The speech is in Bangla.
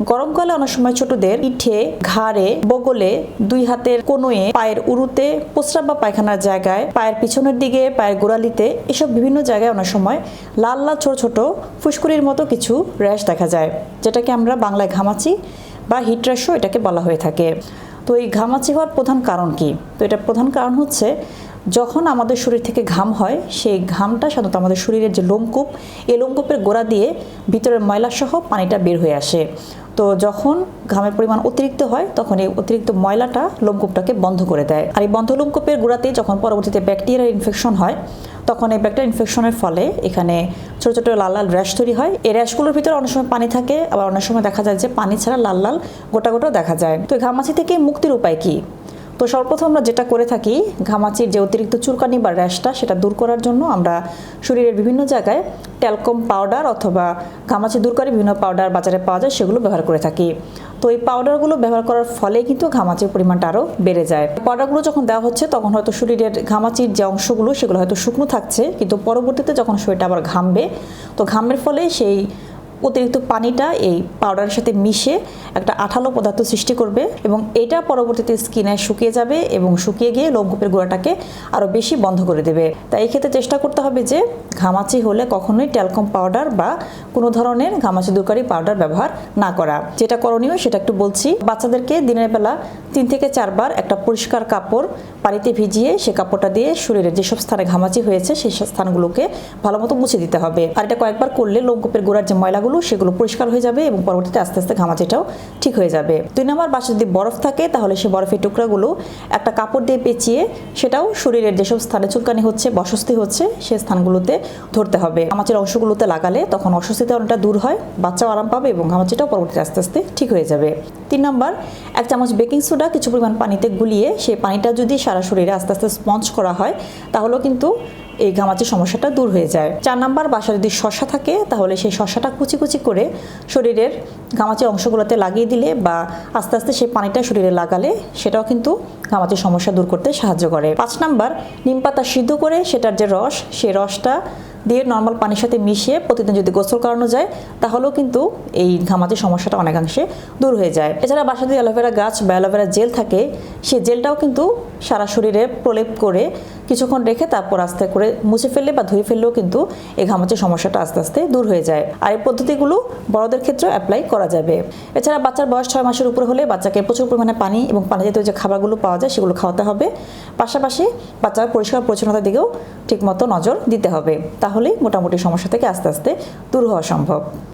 গরমকালে অনেক সময় ছোটদের পিঠে, ঘাড়ে, বগলে দুই হাতের কোনোয়ে পায়ের উরুতে, প্রস্রাব বা পায়খানার জায়গায়, পায়ের পিছনের দিকে, পায়ের গোড়ালিতে, এসব বিভিন্ন জায়গায় অনেক সময় লাল লাল ছোট ছোট ফুসকুড়ির মতো কিছু র্যাশ দেখা যায়, যেটাকে আমরা বাংলায় ঘামাচি বা হিট র্যাশও এটাকে বলা হয়ে থাকে। তো এই ঘামাচি হওয়ার প্রধান কারণ কি? তো এটা প্রধান কারণ হচ্ছে যখন আমাদের শরীর থেকে ঘাম হয়, সেই ঘামটা সাধারণত আমাদের শরীরের যে লোমকূপ, এই লোমকূপের গোড়া দিয়ে ভিতরের ময়লাসহ পানিটা বের হয়ে আসে। তো যখন ঘামের পরিমাণ অতিরিক্ত হয়, তখন এই অতিরিক্ত ময়লাটা লোমকূপটাকে বন্ধ করে দেয়। আর এই বন্ধ লোমকূপের গোড়াতেই যখন পরবর্তীতে ব্যাকটেরিয়ার ইনফেকশন হয়, তখন এই ব্যাকটেরিয়া ইনফেকশনের ফলে এখানে ছোটো ছোটো লাল লাল র্যাশ তৈরি হয়। এই র্যাশগুলোর ভিতরে অনেক সময় পানি থাকে, আবার অনেক সময় দেখা যায় যে পানি ছাড়া লাল লাল গোটা গোটা দেখা যায়। তো ঘামাছি থেকে মুক্তির উপায় কি? তো সর্বপ্রথম আমরা যেটা করে থাকি, ঘামাচির যে অতিরিক্ত চুলকানি বা র্যাশটা সেটা দূর করার জন্য আমরা শরীরের বিভিন্ন জায়গায় ট্যালকম পাউডার অথবা ঘামাচি দূরকারী বিভিন্ন পাউডার বাজারে পাওয়া যায়, সেগুলো ব্যবহার করে থাকি। তো এই পাউডারগুলো ব্যবহার করার ফলে কিন্তু ঘামাচির পরিমাণটা আরও বেড়ে যায়। পাউডারগুলো যখন দেওয়া হচ্ছে, তখন হয়তো শরীরের ঘামাচির যে অংশগুলো, সেগুলো হয়তো শুকনো থাকছে, কিন্তু পরবর্তীতে যখন শরীরটা আবার ঘামবে, তো ঘামের ফলে সেই অতিরিক্ত পানিটা এই পাউডারের সাথে মিশে একটা আঠালো পদার্থ সৃষ্টি করবে এবং এটা পরবর্তীতে স্কিনে শুকিয়ে যাবে এবং শুকিয়ে গিয়ে লোমকূপের গোড়াটাকে আরও বেশি বন্ধ করে দেবে। তাই এই ক্ষেত্রে চেষ্টা করতে হবে যে ঘামাচি হলে কখনোই ট্যালকম পাউডার বা কোনো ধরনের ঘামাচি দূরকারী পাউডার ব্যবহার না করা। যেটা করণীয় সেটা একটু বলছি। বাচ্চাদেরকে দিনের বেলা তিন থেকে চারবার একটা পরিষ্কার কাপড় পানিতে ভিজিয়ে সে কাপড়টা দিয়ে শরীরের যেসব স্থানে ঘামাচি হয়েছে সেই স্থানগুলোকে ভালো মতো মুছে দিতে হবে। আর এটা কয়েকবার করলে লোমকূপের গোড়ার যে ময়লাগুলো সেগুলো পরিষ্কার হয়ে যাবে এবং পরবর্তীতে আস্তে আস্তে ঘামাচিটাও ঠিক হয়ে যাবে। দুই নম্বর বাসা যদি বরফ থাকে, তাহলে সে বরফের টুকরাগুলো একটা কাপড় দিয়ে পেঁচিয়ে সেটাও শরীরের যেসব স্থানে চুলকানি হচ্ছে, বসস্তি হচ্ছে, সে স্থানগুলোতে ধরতে হবে। ঘামাচির অংশগুলোতে লাগালে তখন অস্বস্তিতে অনেকটা দূর হয়, বাচ্চাও আরাম পাবে এবং ঘামাচিটাও পরবর্তীতে আস্তে আস্তে ঠিক হয়ে যাবে। তিন নম্বর, এক চামচ বেকিং সোডা, কিছু পরিমাণ পানিতে গুলিয়ে সেই পানিটা যদি সারা শরীরে আস্তে আস্তে স্পঞ্জ করা হয়, তাহলেও কিন্তু এই ঘামাচির সমস্যাটা দূর হয়ে যায়। চার নাম্বার বাসা যদি শশা থাকে, তাহলে সেই শশাটা কুচি কুচি করে শরীরের ঘামাচি অংশগুলোতে লাগিয়ে দিলে বা আস্তে আস্তে সেই পানিটা শরীরে লাগালে সেটাও কিন্তু ঘামাচির সমস্যা দূর করতে সাহায্য করে। পাঁচ নাম্বার, নিম পাতা সিদ্ধ করে সেটার যে রস, সেই রসটা দিয়ে নর্মাল পানির সাথে মিশিয়ে প্রতিদিন যদি গোসল করানো যায়, তাহলেও কিন্তু এই ঘামাচির সমস্যাটা অনেকাংশে দূর হয়ে যায়। এছাড়া বাসা যদি অ্যালোভেরা গাছ বা অ্যালোভেরা জেল থাকে সেই জেলটাও কিন্তু সারা শরীরে প্রলেপ করে কিছুক্ষণ রেখে তারপর আস্তে করে মুছে ফেললে বা ধুয়ে ফেললেও কিন্তু এই ঘামাচির সমস্যাটা আস্তে আস্তে দূর হয়ে যায়। আর এই পদ্ধতিগুলো বড়দের ক্ষেত্রেও অ্যাপ্লাই করা যাবে। এছাড়া বাচ্চার বয়স ছয় মাসের উপরে হলে বাচ্চাকে প্রচুর পরিমাণে পানি এবং পানি জাতীয় যে খাবারগুলো পাওয়া যায় সেগুলো খাওয়াতে হবে। পাশাপাশি বাচ্চার পরিষ্কার পরিচ্ছন্নতার দিকেও ঠিকমতো নজর দিতে হবে। তাহলেই মোটামুটি সমস্যা থেকে আস্তে আস্তে দূর হওয়া সম্ভব।